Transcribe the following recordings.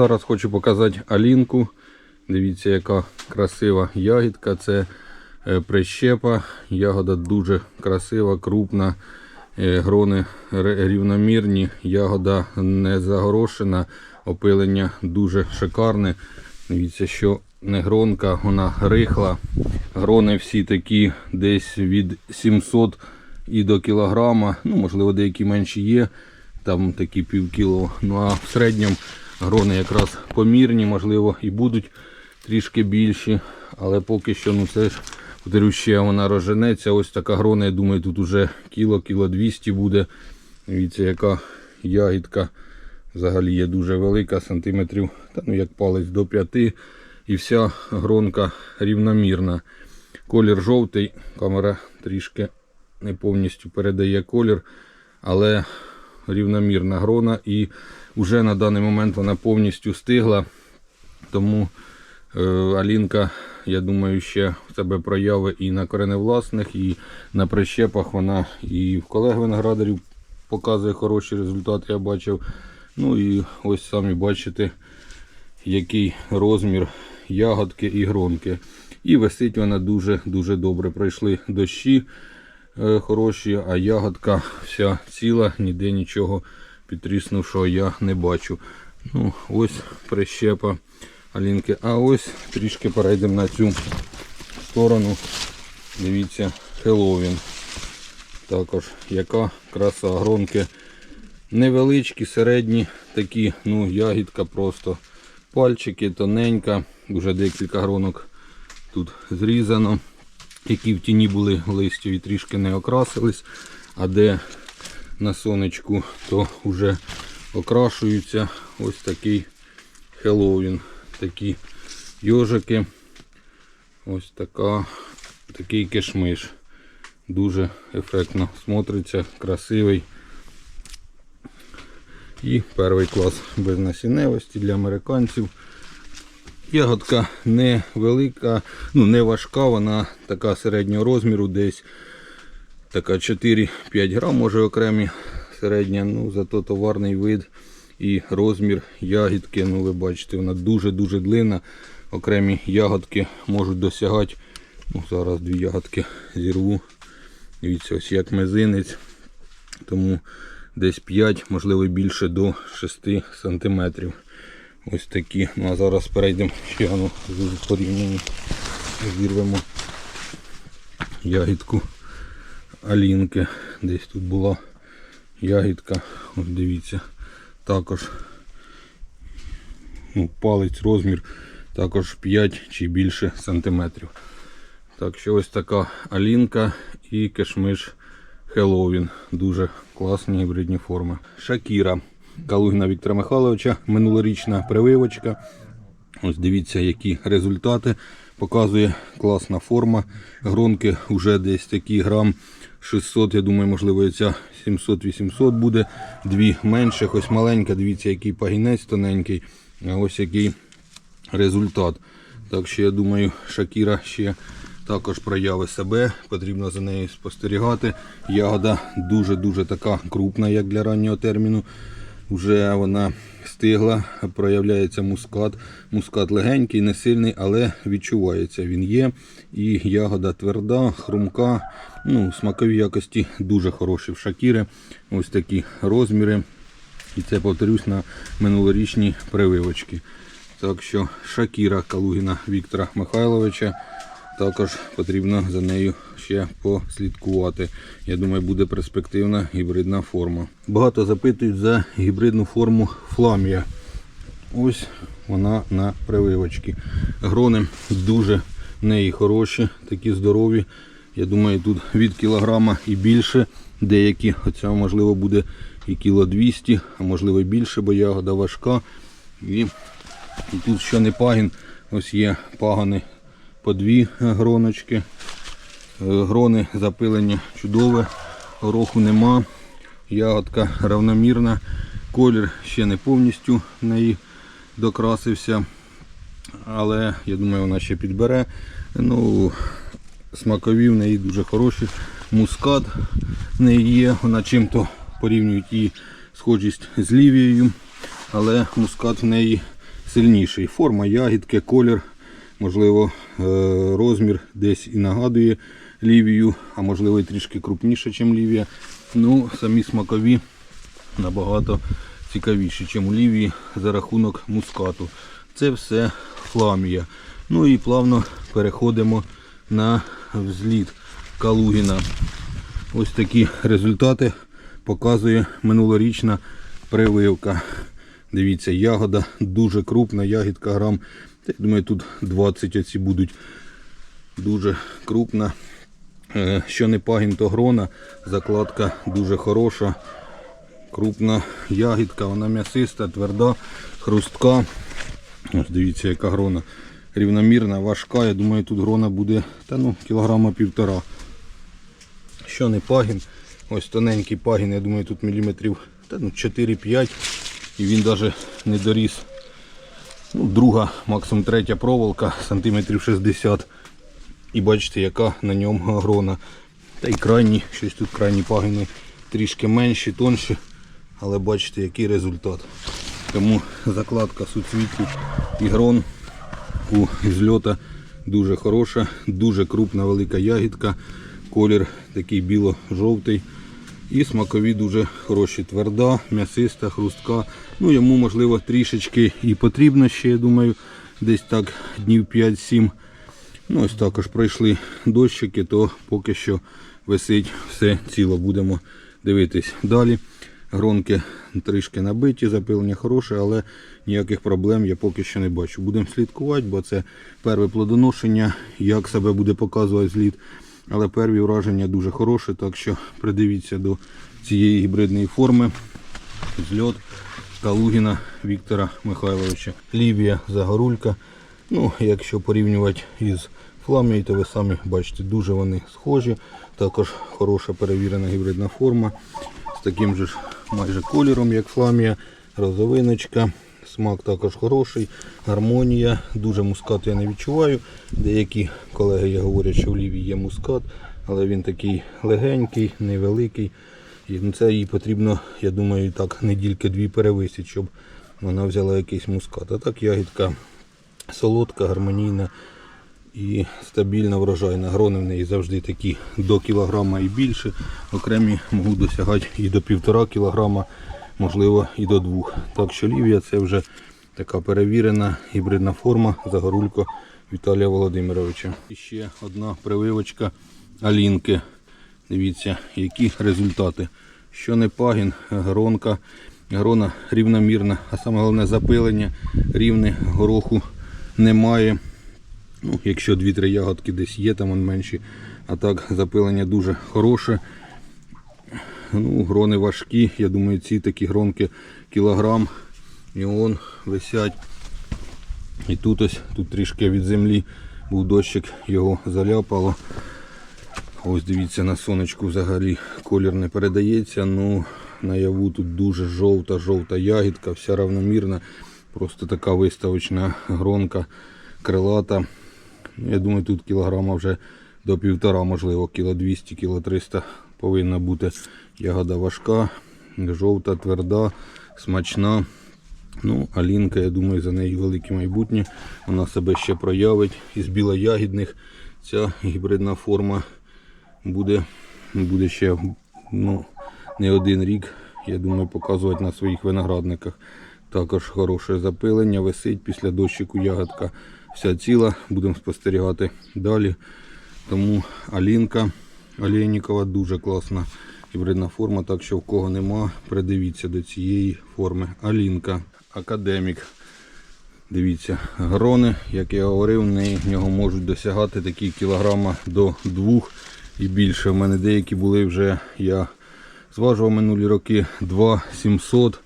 Зараз хочу показати алінку. Дивіться, яка красива ягідка. Це е, прищепа. Ягода дуже красива, крупна. Е, Грони рівномірні, ягода не загорошена, опилення дуже шикарне. Дивіться, що не гронка, вона рихла. Грони всі такі десь від 700 і до кілограма. Ну, можливо, деякі менші є, там такі пів. Ну а в середньому грони якраз помірні, можливо, і будуть трішки більші. Але поки що, ну це ж повторю, ще вона розженеться. Ось така грона, я думаю, тут уже кіло, кіло 200 буде. Дивіться, яка ягідка взагалі є дуже велика, сантиметрів, та ну як палець до 5. І вся гронка рівномірна. Колір жовтий, камера трішки не повністю передає колір, але рівномірна грона і вже на даний момент вона повністю стигла. Тому е, Алінка, я думаю, ще в себе прояви і на кореневласних, і на прищепах вона і в колег виноградарів показує хороші результати, я бачив. Ну і ось самі бачите, який розмір ягодки і гронки. І висить вона дуже-дуже добре. Пройшли дощі е, хороші, а ягодка вся ціла, ніде нічого підтріснувшого я не бачу. Ну, ось прищепа Алінки. А ось трішки перейдемо на цю сторону. Дивіться, Хеллоуін. Також яка краса гронки невеличкі, середні, такі, ну, ягідка просто пальчики, тоненька, вже декілька гронок тут зрізано, які в тіні були листю і трішки не окрасились, а де на сонечку, то вже окрашуються. Ось такий Хеллоуін, такі йожики. Ось така, такий кишмиш. Дуже ефектно смотриться, красивий. І перший клас без насінневості для американців. Ягодка не велика, ну не важка, вона така середнього розміру, десь така 4-5 грам, може окремі середня, ну зато товарний вид і розмір ягідки. Ну ви бачите, вона дуже-дуже длинна. Окремі ягодки можуть досягати. Ну, зараз дві ягодки зірву. Дивіться, ось як мизинець. Тому десь 5, можливо більше до 6 сантиметрів. Ось такі. Ну а зараз перейдемо ще ну, з. Зірвемо ягідку Алінки. Десь тут була ягідка. Ось дивіться. Також ну, палець розмір також 5 чи більше сантиметрів. Так що ось така Алінка і кишмиш Хеллоуін. Дуже класні гібридні форми. Шакіра Калугіна Віктора Михайловича, минулорічна прививочка. Ось дивіться, які результати. Показує класна форма. Гронки вже десь такі грам 600, я думаю, можливо, ця 700-800 буде. Дві менших, ось маленька, дивіться, який пагінець тоненький. А ось який результат. Так що я думаю, Шакіра ще також прояви себе, потрібно за нею спостерігати. Ягода дуже-дуже така крупна, як для раннього терміну. Вже вона стигла, проявляється мускат. Мускат легенький, не сильний, але відчувається. Він є. І ягода тверда, хрумка. Ну, смакові якості дуже хороші в шакіри. Ось такі розміри. І це повторюсь на минулорічні прививочки. Так що Шакіра Калугіна Віктора Михайловича. Також потрібно за нею ще послідкувати. Я думаю, буде перспективна гібридна форма. Багато запитують за гібридну форму Фламія. Ось вона на прививочці. Грони дуже в неї хороші, такі здорові. Я думаю, тут від кілограма і більше. Деякі, хоча можливо буде і кіло 200, а можливо і більше, бо ягода важка. І, і тут що не пагін, ось є пагани по дві гроночки. Е, Грони запилення чудове, гороху нема. Ягодка равномірна. Колір ще не повністю в неї докрасився. Але я думаю, вона ще підбере. Ну, смакові в неї дуже хороші. Мускат в неї є. Вона чим-то порівнюють її схожість з лівією. Але мускат в неї сильніший. Форма ягідки, колір, можливо, е, розмір десь і нагадує лівію, а можливо і трішки крупніше, ніж лівія. Ну, самі смакові набагато цікавіші, ніж у лівії за рахунок мускату. Це все фламія. Ну і плавно переходимо на взліт Калугіна. Ось такі результати показує минулорічна прививка. Дивіться, ягода дуже крупна, ягідка грам. Я думаю, тут 20 оці будуть дуже крупна. Е, Що не пагін, то грона. Закладка дуже хороша. Крупна ягідка, вона м'ясиста, тверда, хрустка. Ось дивіться, яка грона. Рівномірна, важка. Я думаю, тут грона буде та ну, кілограма півтора. Що не пагін. Ось тоненький пагін, я думаю, тут міліметрів ну, 4-5. І він навіть не доріс. Ну, друга, максимум третя проволока, сантиметрів 60. І бачите, яка на ньому грона. Та й крайні, щось тут крайні пагини трішки менші, тонші. Але бачите, який результат. Тому закладка суцвіттю і грон у зльота дуже хороша, дуже крупна велика ягідка. Колір такий біло-жовтий. І смакові дуже хороші. Тверда, м'ясиста, хрустка. Ну, йому, можливо, трішечки і потрібно ще, я думаю, десь так днів 5-7. Ну, ось також пройшли дощики, то поки що висить все ціло. Будемо дивитись далі. Гронки трішки набиті, запилення хороше, але ніяких проблем я поки що не бачу. Будемо слідкувати, бо це перше плодоношення, як себе буде показувати зліт. Але перві враження дуже хороші, так що придивіться до цієї гібридної форми. Зльот Калугіна Віктора Михайловича. Лівія Загорулька. Ну, якщо порівнювати із фламією, то ви самі бачите, дуже вони схожі. Також хороша перевірена гібридна форма. З таким же ж майже кольором, як фламія, розовиночка. Смак також хороший, гармонія, дуже мускат я не відчуваю. Деякі колеги я говорять, що в лівій є мускат, але він такий легенький, невеликий. І це їй потрібно, я думаю, так недільки-дві перевисити, щоб вона взяла якийсь мускат. А так ягідка солодка, гармонійна і стабільна врожайна. Грони в неї завжди такі до кілограма і більше. Окремі можуть досягати і до півтора кілограма, можливо і до двох. Так що лівія це вже така перевірена гібридна форма Загорулько Віталія Володимировича. І ще одна прививочка Алінки. Дивіться, які результати. Що не пагін, гронка, грона рівномірна, а саме головне запилення, рівне гороху немає. Ну, якщо 2-3 ягодки десь є, там вон менші. А так запилення дуже хороше. Ну, Грони важкі. Я думаю, ці такі гронки кілограм. І вон висять. І тут ось тут трішки від землі був дощик, його заляпало. Ось дивіться, на сонечку взагалі колір не передається. Ну, наяву тут дуже жовта-жовта ягідка, вся равномірна. Просто така виставочна гронка крилата. Я думаю, тут кілограма вже до півтора, можливо, кіло 200, кіло 300 повинна бути ягода важка, жовта, тверда, смачна. Ну, Алінка, я думаю, за неї велике майбутнє. Вона себе ще проявить. Із білоягідних ця гібридна форма буде, буде ще ну, не один рік, я думаю, показувати на своїх виноградниках. Також хороше запилення, висить після дощику ягодка. Вся ціла, будемо спостерігати далі. Тому Алінка Олєнікова дуже класна гібридна форма, так що в кого нема, придивіться до цієї форми. Алінка, академік. Дивіться, грони, як я говорив, в нього можуть досягати такі кілограма до двох і більше. У мене деякі були вже, я зважував минулі роки 2,700.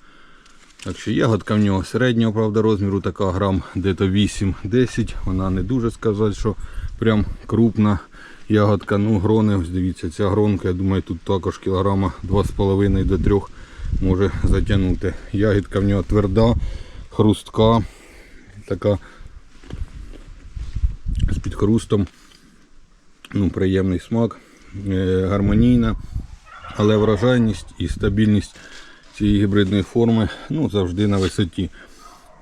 Так що ягодка в нього середнього правда, розміру, така грам дето 8-10. Вона не дуже сказати, що прям крупна ягодка. Ну, грони, ось дивіться, ця гронка, я думаю, тут також кілограма 2,5 до 3 може затягнути. Ягідка в нього тверда, хрустка, така з підхрустом. Ну, приємний смак, гармонійна, але врожайність і стабільність цієї гібридної форми ну, завжди на висоті.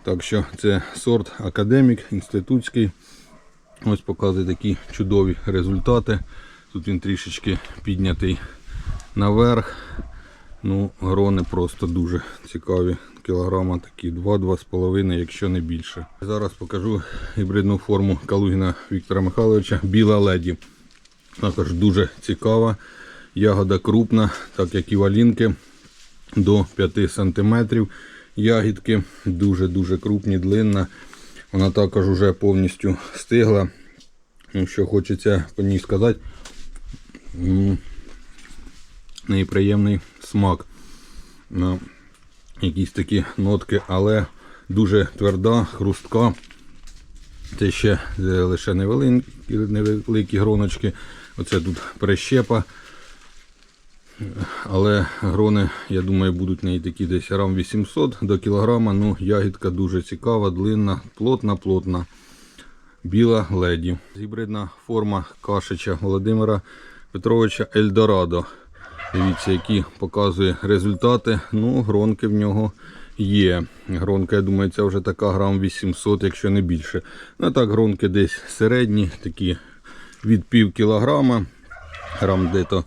Так що це сорт академік, інститутський. Ось показує такі чудові результати. Тут він трішечки піднятий наверх. Ну, грони просто дуже цікаві. Кілограма такі 2-2,5, якщо не більше. Зараз покажу гібридну форму Калугіна Віктора Михайловича Біла леді. Також дуже цікава. Ягода крупна, так як і валінки до 5 см. Ягідки дуже-дуже крупні, длинна. Вона також вже повністю стигла. Ну, що хочеться по ній сказати. м, в неї приємний смак. На якісь такі нотки, але дуже тверда, хрустка. Це ще е, лише невеликі, невеликі гроночки. Оце тут прищепа. Але грони, я думаю, будуть неї такі десь грам 800 до кілограма. Ну, ягідка дуже цікава, длинна, плотна, плотна. Біла леді. Гібридна форма кашича Володимира Петровича Ельдорадо. Дивіться, які показує результати. Ну, гронки в нього є. Гронка, я думаю, це вже така грам 800, якщо не більше. Ну так, гронки десь середні, такі від пів кілограма, грам дето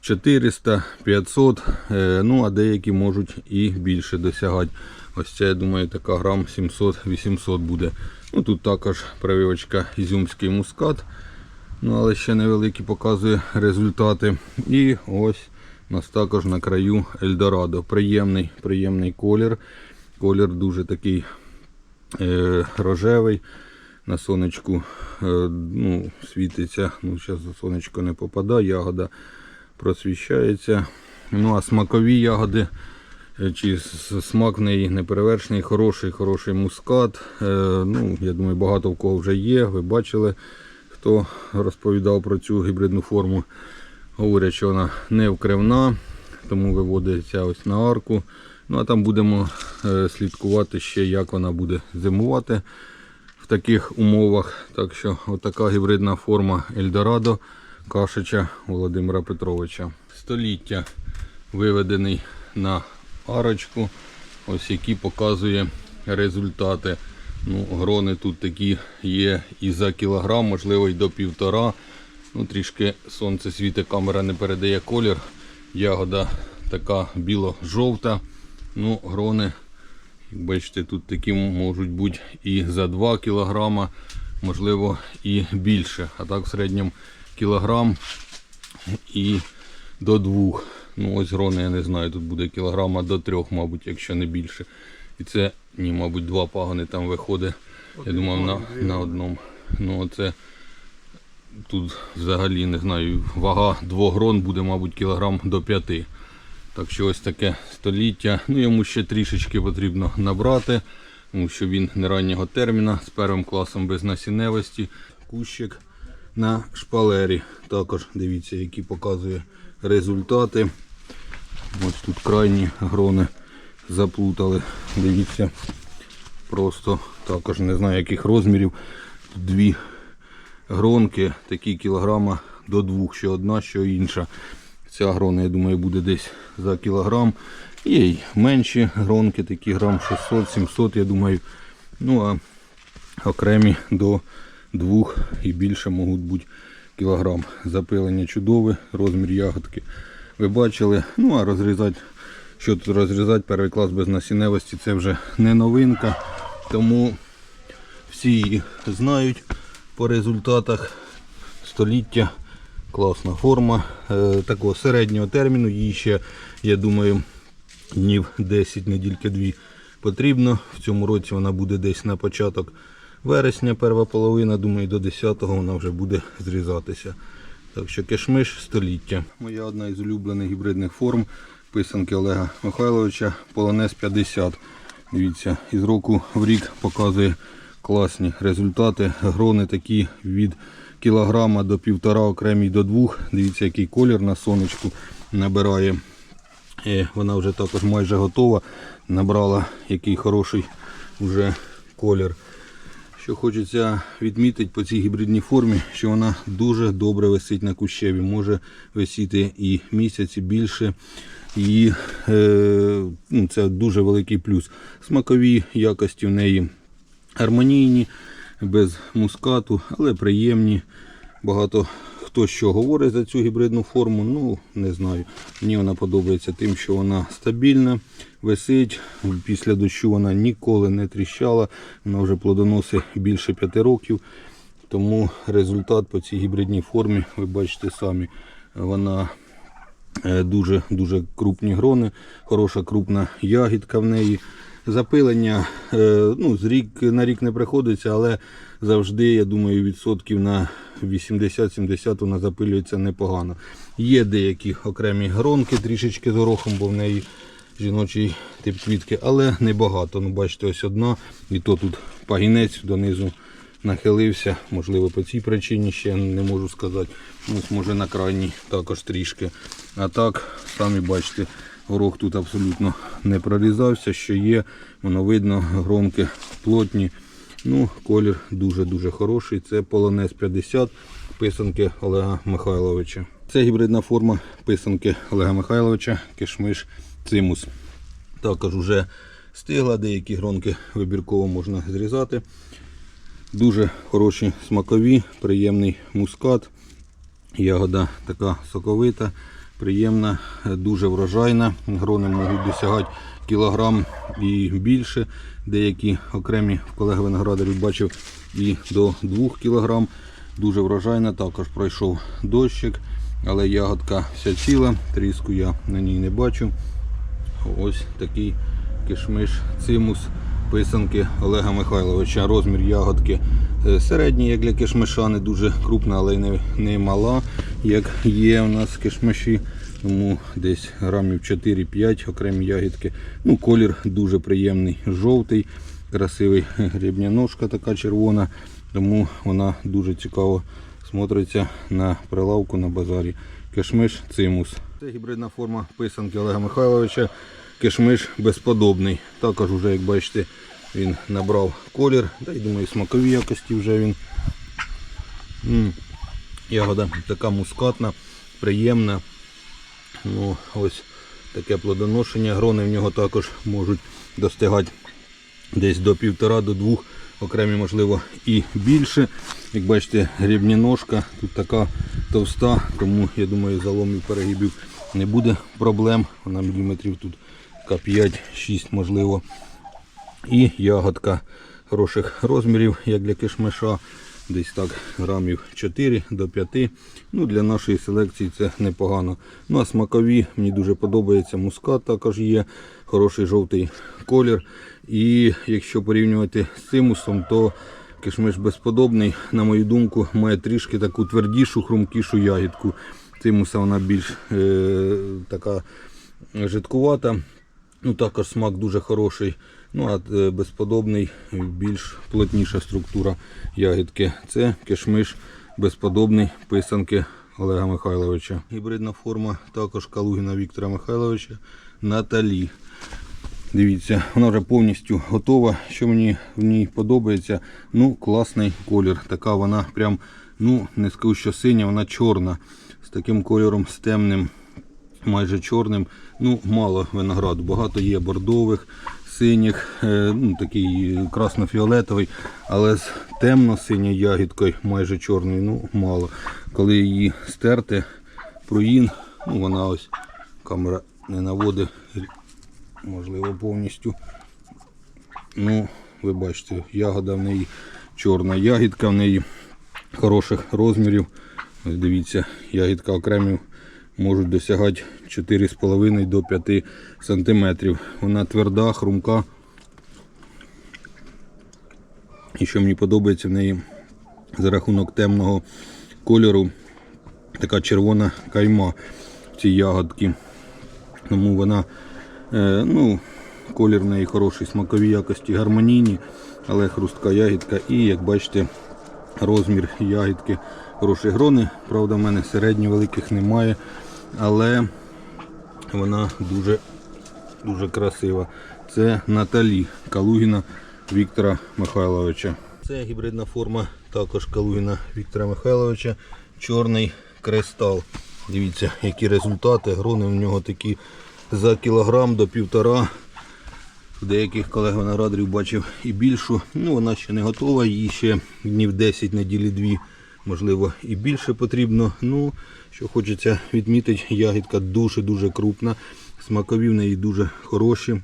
400, 500, е, ну а деякі можуть і більше досягати. Ось це, я думаю, така грам 700-800 буде. Ну Тут також прививочка ізюмський мускат. Ну, але ще невеликі показує результати. І ось у нас також на краю Ельдорадо. Приємний, приємний колір. Колір дуже такий е, рожевий. На сонечку е, ну, світиться. Ну, зараз за сонечко не попадає, ягода просвіщається. Ну, а смакові ягоди, е, чи смак в неї неперевершений, хороший, хороший мускат. Е, ну, я думаю, багато в кого вже є. Ви бачили, хто розповідав про цю гібридну форму. Говорять, що вона не вкривна, тому виводиться ось на арку. Ну а там будемо слідкувати ще, як вона буде зимувати в таких умовах. Так що отака гібридна форма Ельдорадо Кашича Володимира Петровича. Століття виведений на арочку, ось які показує результати. Ну, грони тут такі є і за кілограм, можливо, і до півтора. Ну, трішки сонце світить, камера не передає колір. Ягода така біло-жовта. Ну, грони, як бачите, тут такі можуть бути і за 2 кг, можливо, і більше. А так в середньому кілограм і до 2. Ну, ось грони, я не знаю, тут буде кілограма до 3, мабуть, якщо не більше. І це, ні, мабуть, два пагони там виходить. Я думав на, на одному. Ну, оце тут взагалі не знаю, вага двох грон буде, мабуть, кілограм до 5. Так що ось таке століття. Ну, йому ще трішечки потрібно набрати, тому що він не раннього терміна з первим класом без насінневості. Кущик на шпалері. Також дивіться, які показує результати. Ось тут крайні грони заплутали. Дивіться, просто також не знаю яких розмірів. Дві гронки, такі кілограма до двох, що одна, що інша. Ця грона, я думаю, буде десь за кілограм. Є й менші гронки, такі грам 600-700, я думаю. Ну а окремі до двох і більше можуть бути кілограм. Запилення чудове, розмір ягодки. Ви бачили. Ну а розрізати, що тут розрізати, перший клас без насінневості це вже не новинка. Тому всі її знають по результатах століття. Класна форма е, такого середнього терміну. Їй ще, я думаю, днів 10, недільки 2 потрібно. В цьому році вона буде десь на початок вересня, перша половина, думаю, до 10-го вона вже буде зрізатися. Так що кишмиш століття. Моя одна із улюблених гібридних форм писанки Олега Михайловича Полонез 50. Дивіться, із року в рік показує класні результати. Грони такі від кілограма до півтора, окремі до двох. Дивіться, який колір на сонечку набирає. Е, Вона вже також майже готова. Набрала який хороший вже колір. Що хочеться відмітити по цій гібридній формі, що вона дуже добре висить на кущеві. Може висіти і місяць, і більше. І е, ну, це дуже великий плюс. Смакові якості в неї гармонійні, без мускату, але приємні. Багато хто що говорить за цю гібридну форму, ну не знаю. Мені вона подобається тим, що вона стабільна, висить. Після дощу вона ніколи не тріщала. Вона вже плодоносить більше 5 років. Тому результат по цій гібридній формі, ви бачите самі, вона е, дуже дуже крупні грони, хороша крупна ягідка в неї. Запилення е, ну, з рік на рік не приходиться, але завжди, я думаю, відсотків на 80-70 вона запилюється непогано. Є деякі окремі гронки трішечки з горохом, бо в неї жіночий тип квітки, але небагато. Ну, бачите, ось одна, і то тут пагінець донизу нахилився. Можливо, по цій причині ще не можу сказати. Ну, ось, може на крайній також трішки. А так, самі бачите, горох тут абсолютно не прорізався, що є, воно видно, гронки плотні. Ну, колір дуже-дуже хороший. Це полонез 50 писанки Олега Михайловича. Це гібридна форма писанки Олега Михайловича, кишмиш цимус. Також вже стигла, деякі гронки вибірково можна зрізати. Дуже хороші смакові, приємний мускат. Ягода така соковита, приємна, дуже врожайна. Грони можуть досягати кілограм і більше. Деякі окремі колеги виноградарів бачив і до 2 кілограм. Дуже врожайна. Також пройшов дощик, але ягодка вся ціла, тріску я на ній не бачу. Ось такий кишмиш цимус писанки Олега Михайловича. Розмір ягодки е, середній, як для кишмиша, не дуже крупна, але й не, не мала, як є у нас кишмиші. Тому десь грамів 4-5 окремі ягідки. Ну, колір дуже приємний, жовтий, красивий грібня ножка така червона. Тому вона дуже цікаво смотриться на прилавку на базарі. Кишмиш цимус. Це гібридна форма писанки Олега Михайловича. Кишмиш безподобний. Також вже, як бачите, він набрав колір. Та й думаю, смакові якості вже він. М, Ягода така мускатна, приємна. Ну, ось таке плодоношення. Грони в нього також можуть достигати десь до півтора до двох, окремі, можливо, і більше. Як бачите, грібні ножка тут така товста, тому я думаю, заломів перегибів не буде проблем. Вона міліметрів тут така 5-6 можливо. І ягодка хороших розмірів, як для кишмиша. Десь так грамів 4 до 5. Ну, Для нашої селекції це непогано. Ну а смакові мені дуже подобається. Мускат також є, хороший жовтий колір. І якщо порівнювати з цимусом, то кишмиш безподобний, на мою думку, має трішки таку твердішу, хрумкішу ягідку. Цимуса вона більш е, така жидкувата. Ну, також смак дуже хороший. Ну, а е, безподобний, більш плотніша структура ягідки. Це кишмиш безподобний писанки Олега Михайловича. Гібридна форма також Калугіна Віктора Михайловича Наталі. Дивіться, вона вже повністю готова. Що мені в ній подобається, ну, класний колір. Така вона прям, ну, не скажу, що синя, вона чорна. З таким кольором, з темним, майже чорним. Ну, мало винограду. Багато є бордових, синіх, е, ну, такий красно-фіолетовий, але з темно-синьою ягідкою, майже чорною, ну, мало. Коли її стерти, проїн, ну, вона ось камера не наводить можливо, повністю. Ну, ви бачите, ягода в неї чорна. Ягідка в неї хороших розмірів. Ось дивіться, ягідка окремі можуть досягати 4,5 до 5 см. Вона тверда, хрумка. І що мені подобається в неї за рахунок темного кольору, така червона кайма в цій. Тому вона Е, ну, Колір в неї хороший, смакові якості гармонійні, але хрустка ягідка. І як бачите, розмір ягідки хороші грони. Правда, в мене середньо великих немає, але вона дуже дуже красива. Це Наталі Калугіна Віктора Михайловича. Це гібридна форма також Калугіна Віктора Михайловича. Чорний кристал. Дивіться, які результати. Грони в нього такі за кілограм до півтора. У деяких колег виноградарів бачив і більшу. Ну, вона ще не готова, їй ще днів 10 неділі дві, можливо, і більше потрібно. Ну, що хочеться відмітити, ягідка дуже-дуже крупна. Смакові в неї дуже хороші.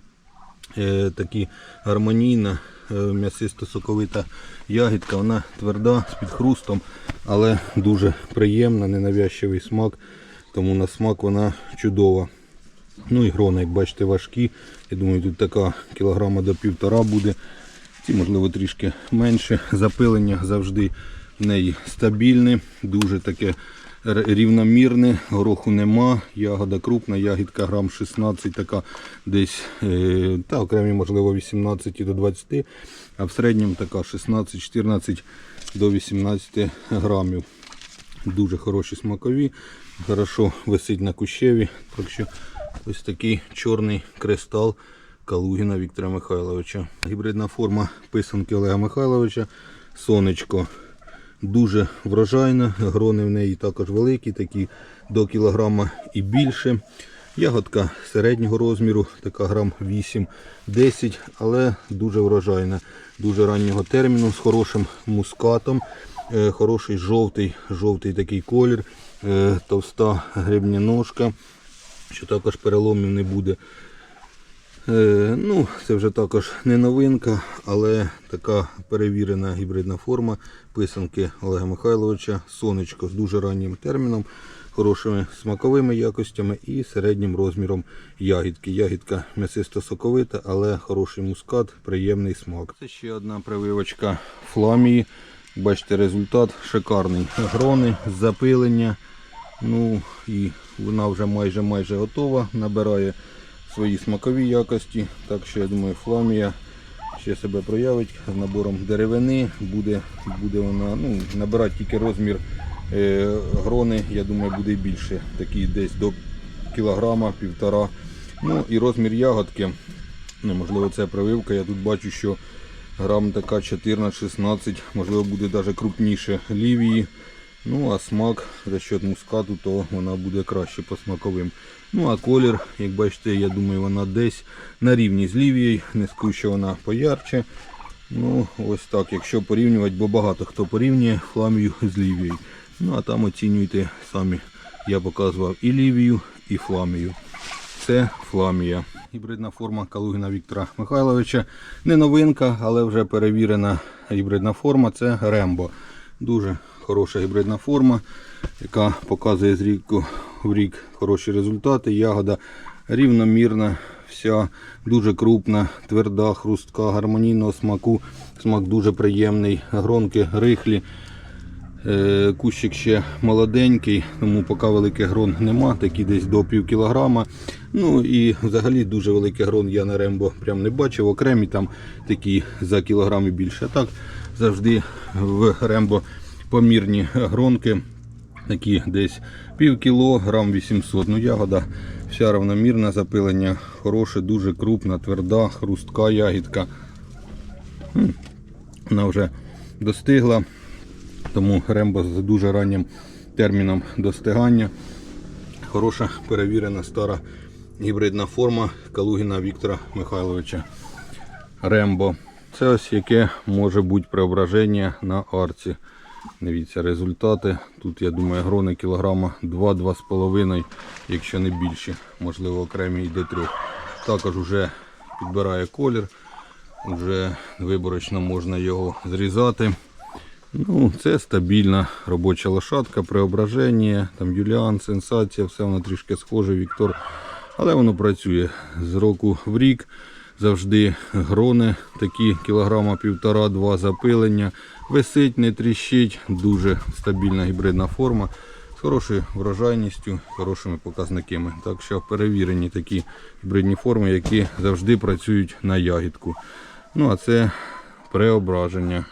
Е, такі гармонійна, е, м'ясисто-соковита ягідка. Вона тверда, з підхрустом, але дуже приємна, ненавязчивий смак. Тому на смак вона чудова. Ну і грони, як бачите, важкі. Я думаю, тут така кілограма до півтора буде. Ці, можливо, трішки менше. Запилення завжди неї стабільне, дуже таке рівномірне, гороху нема, ягода крупна, ягідка грам 16, така десь, е, та окремі, можливо, 18 до 20, а в середньому така 16-14 до 18 грамів. Дуже хороші смакові, хорошо висить на кущеві. Так що ось такий чорний кристал Калугіна Віктора Михайловича. Гібридна форма писанки Олега Михайловича. Сонечко дуже врожайна, грони в неї також великі, такі до кілограма і більше. Ягодка середнього розміру, така грам 8-10, але дуже врожайна, дуже раннього терміну, з хорошим мускатом, е, хороший жовтий, жовтий такий колір, е, товста грибня ножка, що також переломів не буде. Е, ну, це вже також не новинка, але така перевірена гібридна форма писанки Олега Михайловича. Сонечко з дуже раннім терміном, хорошими смаковими якостями і середнім розміром ягідки. Ягідка м'ясисто-соковита, але хороший мускат, приємний смак. Це ще одна прививочка фламії. Бачите, результат шикарний. Грони, запилення. Ну і вона вже майже майже готова, набирає свої смакові якості. Так що я думаю, фламія ще себе проявить з набором деревини. Буде, буде вона ну, набирати тільки розмір е, грони, я думаю, буде більше. Такий десь до кілограма, півтора. Ну і розмір ягодки. Ну, можливо, це прививка. Я тут бачу, що грам така 14-16, можливо, буде навіть крупніше лівії. Ну, а смак за счет мускату, то вона буде краще по смаковим. Ну, а колір, як бачите, я думаю, вона десь на рівні з лівією, не що вона поярче. Ну, ось так, якщо порівнювати, бо багато хто порівнює фламію з лівією. Ну, а там оцінюйте самі. Я показував і лівію, і фламію. Це фламія. Гібридна форма Калугіна Віктора Михайловича. Не новинка, але вже перевірена гібридна форма це Рембо. Дуже хороша гібридна форма, яка показує з ріку в рік хороші результати. Ягода рівномірна, вся дуже крупна, тверда, хрустка, гармонійного смаку. Смак дуже приємний, гронки рихлі. Е, Кущик ще молоденький, тому поки великих грон нема, такі десь до пів кілограма. Ну і взагалі дуже великий грон я на рембо прям не бачив. Окремі там такі за кілограм і більше. А так завжди в рембо помірні гронки. Такі десь пів кіло, грам 800. Ну ягода вся равномірна, запилення хороше, дуже крупна, тверда, хрустка ягідка. Вона вже достигла. Тому рембо з дуже раннім терміном достигання. Хороша перевірена стара гібридна форма Калугіна Віктора Михайловича. Рембо. Це ось яке може бути преображення на арці. Дивіться результати. Тут, я думаю, грони кілограма 2-2,5, якщо не більше. Можливо, окремі до 3. Також вже підбирає колір. Вже виборочно можна його зрізати. Ну, це стабільна робоча лошадка, преображення, там Юліан, сенсація, все воно трішки схоже, Віктор. Але воно працює з року в рік. Завжди грони, такі кілограма півтора-два запилення. Висить, не тріщить, дуже стабільна гібридна форма з хорошою врожайністю, хорошими показниками. Так що перевірені такі гібридні форми, які завжди працюють на ягідку. Ну а це преображення.